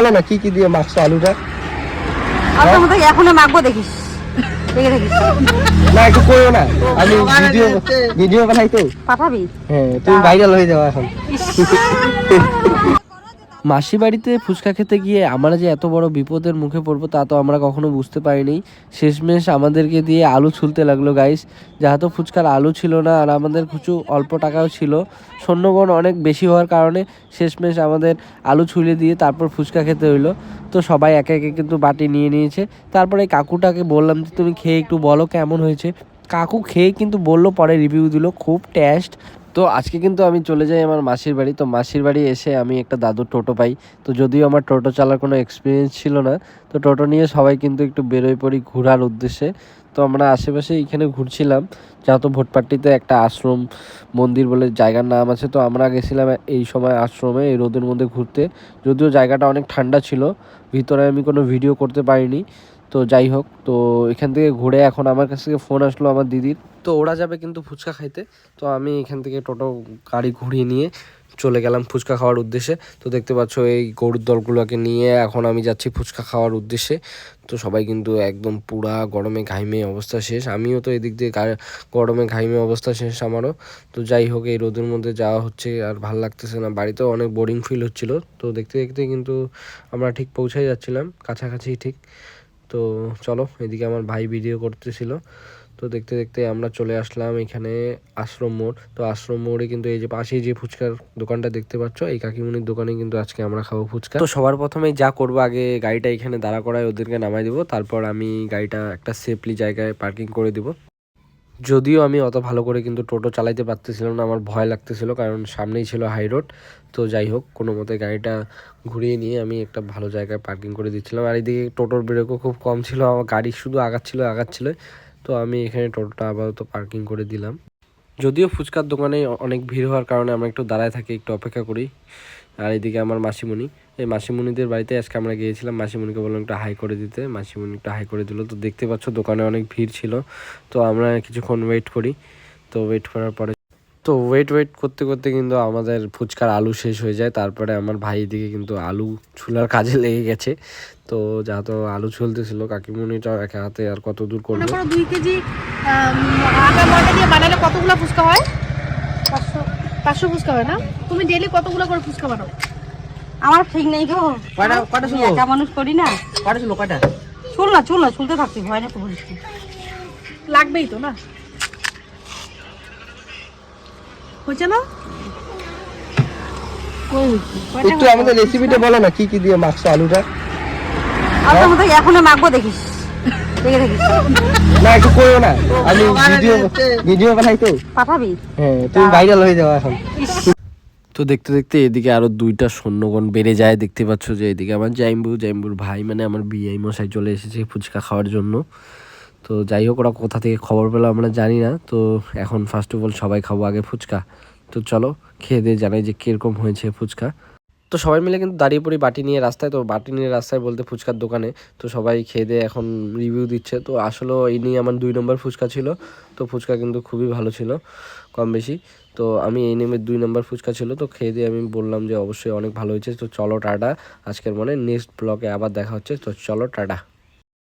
বলো না? কি কি দিয়ে মাখছো আলুটা? আপনার মতো এখনও মাখবো দেখিস। দেখে দেখিস। না একটু করো না। আমি ভিডিও ভিডিও বানাই তো। পাঠাবি? হ্যাঁ তুমি ভাইরাল হয়ে যাও এখন। মাসি বাড়িতে ফুচকা খেতে গিয়ে আমরা যে এত বড় বিপদের মুখে পড়ব তা তো আমরা কখনো বুঝতে পারিনি। শেষমেশ আমাদেরকে দিয়ে আলু ছুলতে লাগল গাইস যাহাতো ফুচকার আলু ছিল না, আর আমাদের কিছু অল্প টাকাও ছিল। সৈন্যগণ অনেক বেশি হওয়ার কারণে শেষমেশ আমাদের আলু ছুলে দিয়ে তারপর ফুচকা খেতে হইল। তো সবাই একে একে কিন্তু বাটি নিয়ে নিয়েছে। তারপরে কাকুটাকে বললাম যে, তুমি খেয়ে একটু বলো কেমন হয়েছে? কাকু খেয়ে কিন্তু বলল, পরে রিভিউ দিল, খুব টেস্ট তো আজকে কিন্তু আমি চলে যাই আমার মাসির বাড়ি। তো মাসির বাড়ি এসে আমি একটা দাদুর টোটো পাই। তো যদিও আমার টোটো চালার কোনো এক্সপিরিয়েন্স ছিল না, তো টোটো নিয়ে সবাই কিন্তু একটু বেরোয় পড়ি ঘোরার উদ্দেশ্যে। তো আমরা আশেপাশে এখানে ঘুরছিলাম যেহেতু ভোটপাট্টিতে একটা আশ্রম মন্দির বলে জায়গার নাম আছে। তো আমরা গেছিলাম এই সময় আশ্রমে, এই রোদের মধ্যে ঘুরতে। যদিও জায়গাটা অনেক ঠান্ডা ছিল, ভিতরে আমি কোনো ভিডিও করতে পারিনি। তো যাই হোক, তো এখান থেকে ঘুরে এখন আমার কাছ থেকে ফোন আসলো আমার দিদির। তো ওরা যাবে কিন্তু ফুচকা খাইতে। তো আমি এখান থেকে টোটো, গাড়ি ঘুরিয়ে নিয়ে চলে গেলাম ফুচকা খাওয়ার উদ্দেশ্যে। তো দেখতে পাচ্ছ এই গরুর দলগুলোকে নিয়ে এখন আমি যাচ্ছি ফুচকা খাওয়ার উদ্দেশ্যে। তো সবাই কিন্তু একদম পুরা গরমে ঘাইমে অবস্থা শেষ। আমিও তো এদিক দিয়ে গরমে ঘাইমে অবস্থা শেষ আমারও। তো যাই হোক, এই রোদের মধ্যে যাওয়া হচ্ছে আর ভালো লাগতেছে না। বাড়িতেও অনেক বোরিং ফিল হচ্ছিল। তো দেখতে দেখতে কিন্তু আমরা ঠিক পৌঁছাই যাচ্ছিলাম, কাছাকাছি ঠিক। তো চলো, এদিকে আমার ভাই ভিডিও করতেছিল। তো দেখতে দেখতে আমরা চলে আসলাম এখানে আশ্রম মোড়। তো আশ্রম মোড়ে কিন্তু এই যে পাশেই যে ফুচকার দোকানটা দেখতে পাচ্ছ, এই কাকিমুনির দোকানে কিন্তু আজকে আমরা খাব ফুচকা। তো সবার প্রথমে যা করব, আগে গাড়িটা এখানে দাঁড়া করায় ওদেরকে নামাই দিব। তারপর আমি গাড়িটা একটা সেফলি জায়গায় পার্কিং করে দিব। যদিও আমি অত ভালো করে কিন্তু টোটো চালাইতে পারতেছিলাম না, আমার ভয় লাগতেছিল কারণ সামনেই ছিল হাই রোড তো যাই হোক, কোনো মতে গাড়িটা ঘুরিয়ে নিয়ে আমি একটা ভালো জায়গায় পার্কিং করে দিচ্ছিলাম। আর এদিকে টোটোর ব্রেকও খুব কম ছিল, আমার গাড়ি শুধু আগাচ্ছিল আগাচ্ছিল তো আমি এখানে টোটোটা আপাতত পার্কিং করে দিলাম। যদিও ফুচকার দোকানে অনেক ভিড় হওয়ার কারণে আমরা একটু দাঁড়ায় থাকি, একটু অপেক্ষা করি। আর এদিকে আমার মাসিমণি। এই মাসিমণিদের বাড়িতে আজকে আমরা গিয়েছিলাম। মাসিমণিকে বললাম একটু হাই করে দিতে। মাসিমণি একটু হাই করে দিল। তো দেখতে পাচ্ছ দোকানে অনেক ভিড় ছিল। তো আমরা কিছুক্ষণ ওয়েট করি। তো ওয়েট করার পরে তো ওয়েট ওয়েট করতে করতে কিন্তু আমাদের ফুচকার আলু শেষ হয়ে যায়। তারপরে আমার ভাই দিকে কিন্তু আলু ছুলার কাজে লেগে গেছে। তো যা তো আলু ছুলতেছিল। কাকিমণিটা একা হাতে আর কত দূর করবে দুই কেজি বানালে কতগুলো ফুচকা হয়? পাঁচশো ফুচকা হয় না? তুমি ডেলি কতগুলো করে ফুচকা বানাও? আমার ঠিক নেই গো। কয়টা কয়টা আমি শুনো একা মানুষ করি না। কয়টা শুনো কয়টা? চুল না চুল না চুলতে থাকছি ভয় না তো বলিস লাগবেই তো না? হয়েছে না? কই একটু আমাদের রেসিপিটা বলো না কি কি দিয়ে মাখছো আলুটা? আপনার মতো এখনও মাখবো দেখিস। না একটু করো না। আমি ভিডিও ভিডিও বানাই তো। পাঠাবি? হ্যাঁ তুমি ভাইরাল হয়ে যাও এখন। তো দেখতে দেখতে এদিকে আরও দুইটা সৈন্যগণ বেড়ে যায়। দেখতে পাচ্ছ যে এদিকে আমার জাইম্বু জাইম্বুর ভাই মানে আমার বিআই মশাই চলে এসেছে ফুচকা খাওয়ার জন্য। তো যাই হোক ওরা কোথা থেকে খবর পেল আমরা জানি না। তো এখন ফার্স্ট অফ অল সবাই খাব আগে ফুচকা। তো চলো খেয়ে দিয়ে জানাই যে কীরকম হয়েছে ফুচকা। তো সবাই মিলে কিন্তু দাঁড়িয়ে পড়ি বাটি নিয়ে রাস্তায়। তো বাটি নিয়ে রাস্তায় বলতে ফুচকার দোকানে। তো সবাই খেয়ে দিয়ে এখন রিভিউ দিচ্ছে। তো আসলে এই নিয়ে আমার দুই নম্বর ফুচকা ছিল। তো ফুচকা কিন্তু খুবই ভালো ছিল, কম বেশি। তো আমি এই নেমে দুই নম্বর ফুচকা ছিল। তো খেয়ে দিয়ে আমি বললাম যে, অবশ্যই অনেক ভালো হয়েছে। তো চলো টাটা আজকের মনে। নেক্সট ব্লকে আবার দেখা হচ্ছে। তো চলো টাটা।